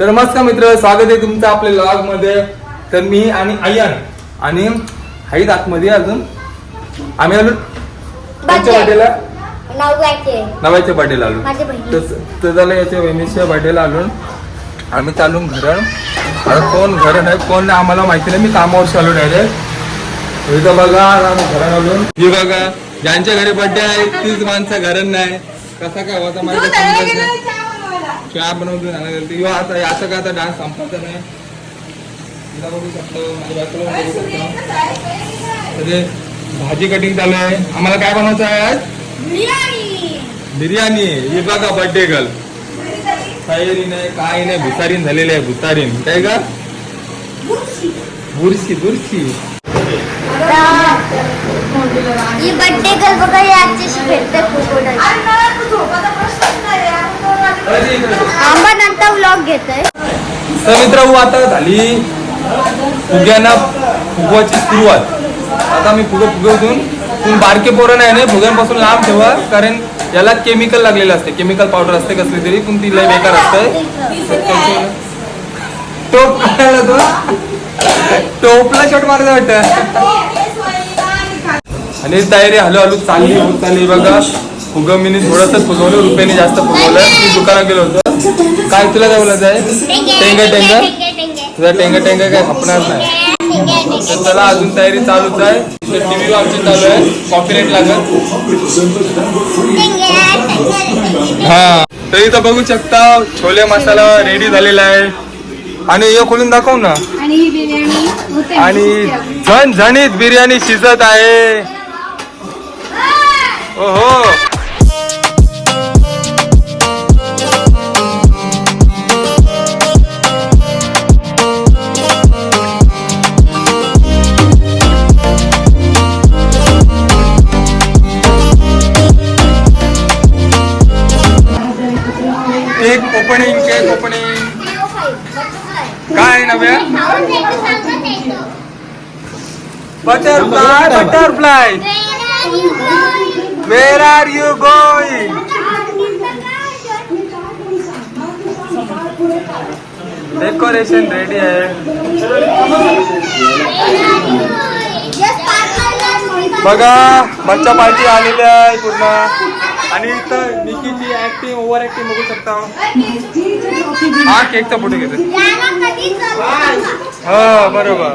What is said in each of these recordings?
तर नमस्कार मित्र स्वागत आहे तुमचं आपल्या लॉगमध्ये तर मी आणि आयन आणि हाईत आतमध्ये अजून. आम्ही आलो त्यांच्या बर्थडेला नव्याचे नवायच्या बर्थडेला आलो. तर तर झालं याच्या वहिनीच्या बर्थडेला आलो. आम्ही चालून घर. आता कोण घर नाही कोण नाही आम्हाला माहिती नाही. मी कामावर आलो डायरेक्ट इथं बघा आम्ही घरात आलो. ही बघा ज्यांच्या घरी बर्थडे आहे तीच माणसं घरात नाही. कसा काय होता नाही. चहा बनवतो झाला गेलं यो आता याचा काय आता डान्स संपवायचा नाही. हिला बघू शकतो माझ्या बायकोला पण बघू शकतो. तर ते भाजी कटिंग चालू आहे. आम्हाला काय बनवायचं आहे आज? बिर्याणी. ही बघा बर्थडे गर्ल तयारी नाही काय नाही. भुसारीन झालेली आहे भुसारीन. काय का बुरशी. बुरशी. ही बर्थडे गर्ल बघा ही आजच्याशी नंतर व्लॉग तर मित्र आता झाली फुग्यांना फुगवाची सुरुवात. आता मी फुगं फुगवतून पण बारके पोरं नाही ना फुग्यांपासून लांब ठेवा कारण याला केमिकल लागलेलं असते. केमिकल पावडर असते कसली तरी पण ती लय बेकार असते. टोप करायला तो. टोपला शॉट मारायला वाटत. आणि तयारी हळूहळू चांगली होत चालली बघा. फुगं मी थोडंसं फुगवलं रुपयाने जास्त फुगवलं. मी दुकानात गेलो होतो. काय तुला काय बोलायचं आहे? टेंग टेंग तुझा टेंग टेंग काय खपणार नाही. तर चला अजून तयारी चालूच आहे. टीव्ही आमची चालू आहे. कॉपीराईट लागत हा. तर इथं बघू शकता छोले मसाला रेडी झालेला आहे. आणि हे खोलून दाखव ना. आणि ही बिर्याणी होते. आणि झणझणीत बिर्याणी शिजत आहे. ओहो. नव्या? Butterfly butterfly where are you going decoration ready बघा, बच्चा पार्टी आलेली आहे पूर्ण. आणि इथं निकीची ऍक्टिंग ओव्हर ऍक्टिंग बघू शकता. हा केकचा फोटो घेतो. हो बरोबर.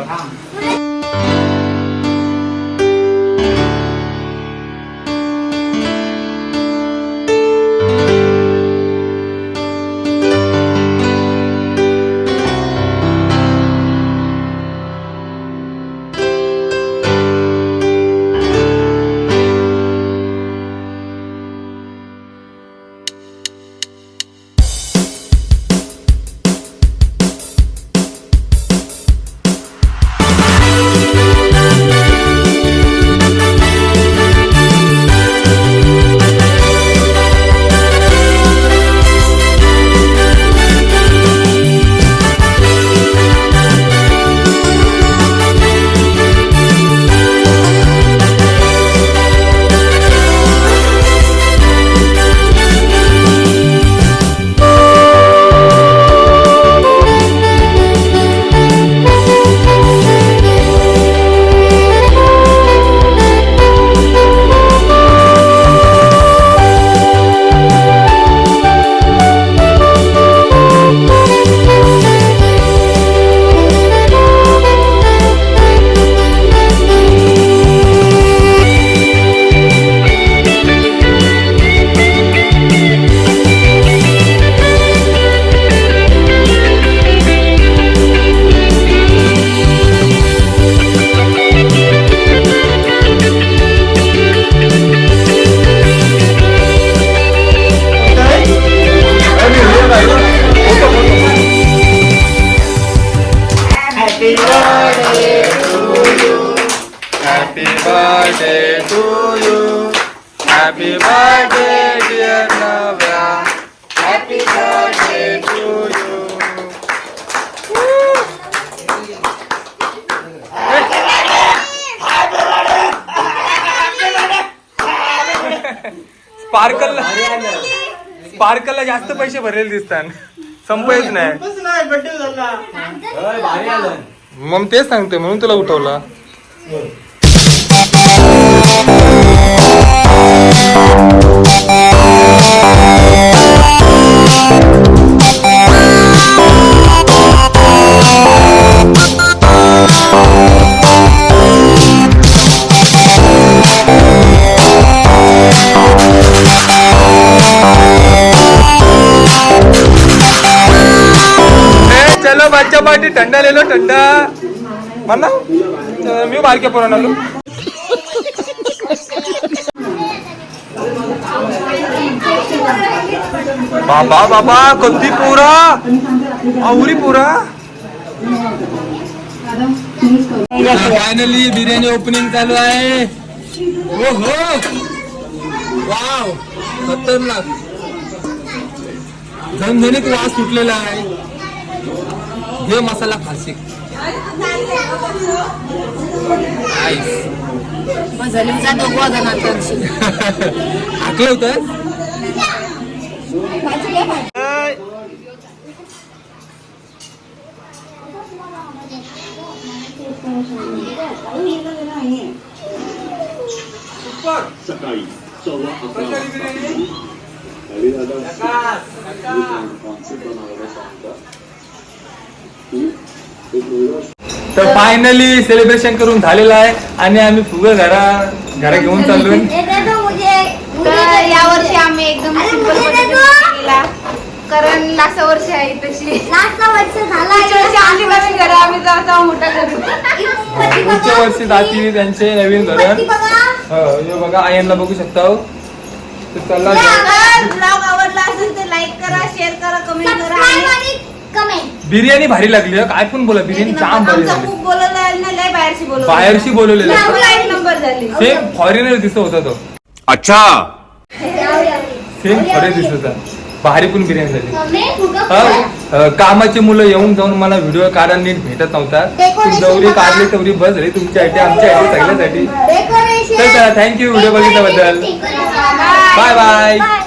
स्पार्कल स्पार्कलला जास्त पैसे भरलेले दिसतात संपयच नाही. बड्डे झाला मग तेच सांगते म्हणून तुला उठवला. मला चलो पाठी थंडा लिहिलो थंडा. म्हणा मी बारक्या पोरान आलो. बाबा बाबा कधी पोरा? आवरी पोरा. फायनली बिर्याणी ओपनिंग चालू आहे. हो हो वाव खतरनाक. झणझणीत वास सुटलेला आहे. हे मसाला खासिक टाकलं होतं सकाळी सव्वा अकरा हरिदादा कॉन्सेप्ट बनवला सांगता तू एक वेगळा तर फायनली सेलिब्रेशन करून झालेलं आहे आणि आम्ही फुगं घरा घरा घेऊन चाललोय. ये यावर्षी आम्ही एकदम पद्धतीने. केला. कारण लास्ट वर्ष आहे तशी. लास्ट वर्ष झाला पुढच्या वर्षी आमची नवीन घर आम्ही जाऊ जाऊ मोठा करू. पुढच्या वर्षी जातील त्यांचे नवीन घर पत्ती बघा. हे बघा आयनला बघू शकता हो. तर चला ब्लॉग आवडला असेल तर लाईक करा शेअर करा कमेंट करा. आणि कमेंट बिर्याणी भारी लागली हं. काय पण बोला बिर्याणी जाम भारी आमचा झाली. खूप बोलवलं आहे ना लय बाहेरशी बोलवलं. बाहेरशी बोलवलेलं आपला एक नंबर झाली. सेम फॉरेनर दिसत होता तो. अच्छा. सेम फॉरेन दिसत होता. भारी पण बिर्याणी झाली. हा, अ, कामाची मुलं येऊन जाऊन मला व्हिडिओ काढा नीट भेटत नव्हता. जवळी. काढली तेवढी बस झाली तुमच्यासाठी आमच्यासाठी सगळ्यासाठी. तर चला, you video बघितल्याबद्दल. Bye bye bye